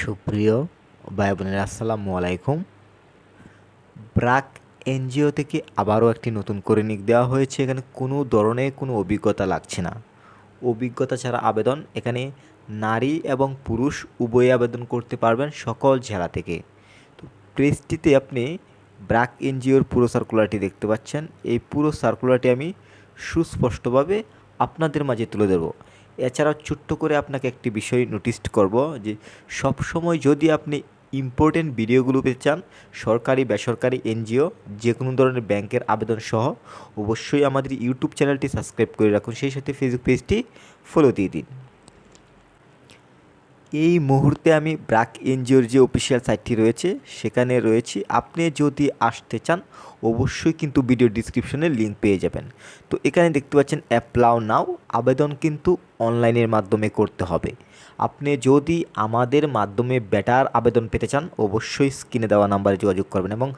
সুপ্রিয় ভাই বোনেরা, আসসালামু আলাইকুম। ব্রাক এনজিও থেকে আবারও একটি নতুন করে নিক দেওয়া হয়েছে। এখানে কোনো ধরনের কোনো অভিজ্ঞতা লাগছে না। অভিজ্ঞতা ছাড়া আবেদন, এখানে নারী এবং পুরুষ উভয়ে আবেদন করতে পারবেন সকল জেলা থেকে। তো প্রেসটিতে আপনি ব্রাক এনজিওর পুরো সার্কুলারটি দেখতে পাচ্ছেন। এই পুরো সার্কুলারটি আমি সুস্পষ্টভাবে আপনাদের মাঝে তুলে ধরবো। এছাড়াও ছোট্ট করে আপনাকে একটি বিষয় নোটিস করব যে সব সময় যদি আপনি ইম্পর্টেন্ট ভিডিওগুলো পেতে চান, সরকারি, বেসরকারি, এনজিও যে কোনো ধরনের ব্যাংকের আবেদন সহ, অবশ্যই আমাদের ইউটিউব চ্যানেলটি সাবস্ক্রাইব করে রাখুন। সেই সাথে ফেসবুক পেজটি ফলো দিয়ে দিন। এই মুহূর্তে আমি ব্রাক এনজিওর যে অফিসিয়াল সাইটটি রয়েছে, সেখানে রয়েছি। আপনি যদি আসতে চান অবশ্যই কিন্তু ভিডিও ডিসক্রিপশনে লিঙ্ক পেয়ে যাবেন। তো এখানে দেখতে পাচ্ছেন অ্যাপ্লাও নাও আবেদন কিন্তু অনলাইনের মাধ্যমে করতে হবে। আপনি যদি আমাদের মাধ্যমে বেটার আবেদন পেতে চান, অবশ্যই স্ক্রিনে দেওয়া নাম্বারে যোগাযোগ করবেন এবং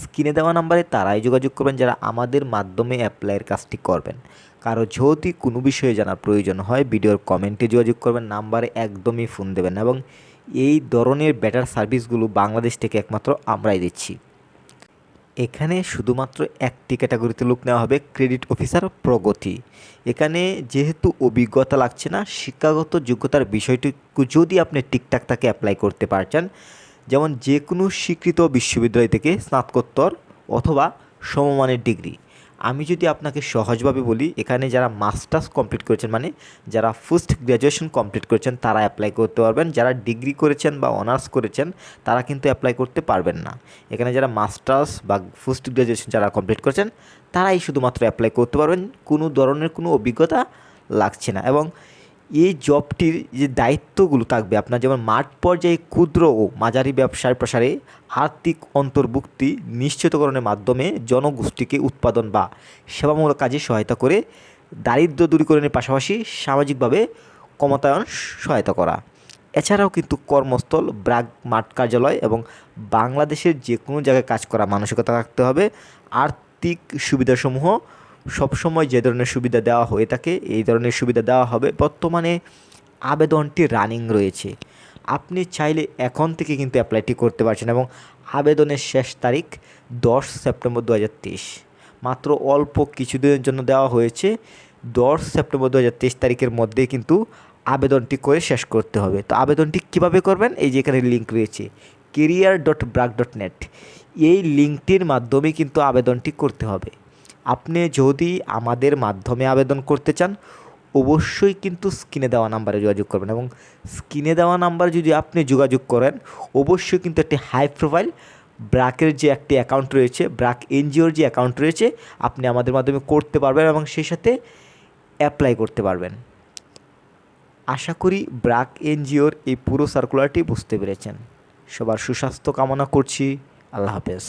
স্ক্রিনে দেওয়া নাম্বারে তারাই যোগাযোগ করবেন যারা আমাদের মাধ্যমে অ্যাপ্লাইয়ের কাজটি করবেন। কারও যদি কোনো বিষয়ে জানার প্রয়োজন হয় ভিডিওর কমেন্টে যোগাযোগ করবেন নাম্বারে একদমই ফোন দেবেন এবং এই ধরনের বেটার সার্ভিসগুলো বাংলাদেশ থেকে একমাত্র আমরাই দিচ্ছি। এখানে শুধুমাত্র একটি ক্যাটাগরিতে লোক নেওয়া হবে ক্রেডিট অফিসার প্রগতি। এখানে যেহেতু অভিজ্ঞতা লাগছে না, শিক্ষাগত যোগ্যতার বিষয়টুকু যদি আপনি ঠিকঠাক তাকে অ্যাপ্লাই করতে পারছেন, যেমন যে কোনো স্বীকৃত বিশ্ববিদ্যালয় থেকে স্নাতকোত্তর অথবা সমমানের ডিগ্রি। আমি যদি আপনাকে সহজভাবে বলি, এখানে যারা মাস্টার্স কমপ্লিট করেছেন মানে যারা ফার্স্ট গ্র্যাজুয়েশন কমপ্লিট করেছেন, তারা অ্যাপ্লাই করতে পারবেন। যারা ডিগ্রি করেছেন বা অনার্স করেছেন, তারা কিন্তু অ্যাপ্লাই করতে পারবেন না। এখানে যারা মাস্টার্স বা ফার্স্ট গ্র্যাজুয়েশন যারা কমপ্লিট করেছেন, তারাই শুধুমাত্র অ্যাপ্লাই করতে পারবেন। কোনো ধরনের কোনো অভিজ্ঞতা লাগছে না। এবং এই জবটির যে দায়িত্বগুলো থাকবে, আপনার যেমন মাঠ পর্যায়ে ক্ষুদ্র ও মাঝারি ব্যবসার প্রসারে আর্থিক অন্তর্ভুক্তি নিশ্চিতকরণের মাধ্যমে জনগোষ্ঠীকে উৎপাদন বা সেবামূলক কাজে সহায়তা করে দারিদ্র দূরীকরণের পাশাপাশি সামাজিকভাবে ক্ষমতায়ন সহায়তা করা। এছাড়াও কিন্তু কর্মস্থল, ব্রাগ মাঠ কার্যালয় এবং বাংলাদেশের যে কোনো জায়গায় কাজ করা মানসিকতা রাখতে হবে। আর্থিক সুবিধাসমূহ সবসময় যে ধরনের সুবিধা দেওয়া হয়ে থাকে, এই ধরনের সুবিধা দেওয়া হবে। বর্তমানে আবেদনটি রানিং রয়েছে। আপনি চাইলে এখন থেকে কিন্তু অ্যাপ্লাইটি করতে পারছেন এবং আবেদনের শেষ তারিখ দশ সেপ্টেম্বর দু মাত্র অল্প কিছুদিনের জন্য দেওয়া হয়েছে। দশ সেপ্টেম্বর দু হাজার তেইশ তারিখের মধ্যে কিন্তু আবেদনটি করে শেষ করতে হবে। তো আবেদনটি কীভাবে করবেন? এই যে এখানে লিঙ্ক রয়েছে career dot BRAC dot net এই লিঙ্কটির মাধ্যমে কিন্তু আবেদনটি করতে হবে। আপনি যদি আমাদের মাধ্যমে আবেদন করতে চান, অবশ্যই কিন্তু স্ক্রিনে দেওয়া নাম্বারে যোগাযোগ করবেন এবং স্ক্রিনে দেওয়া নাম্বার যদি আপনি যোগাযোগ করেন, অবশ্যই কিন্তু একটি হাই প্রোফাইল ব্রাকের যে একটি অ্যাকাউন্ট রয়েছে ব্রাক এনজিওর যে অ্যাকাউন্ট রয়েছে, আপনি আমাদের মাধ্যমে করতে পারবেন এবং সেই সাথে অ্যাপ্লাই করতে পারবেন। আশা করি ব্রাক এনজিওর এই পুরো সার্কুলারটি বুঝতে পেরেছেন। সবার সুস্বাস্থ্য কামনা করছি। আল্লাহ হাফেজ।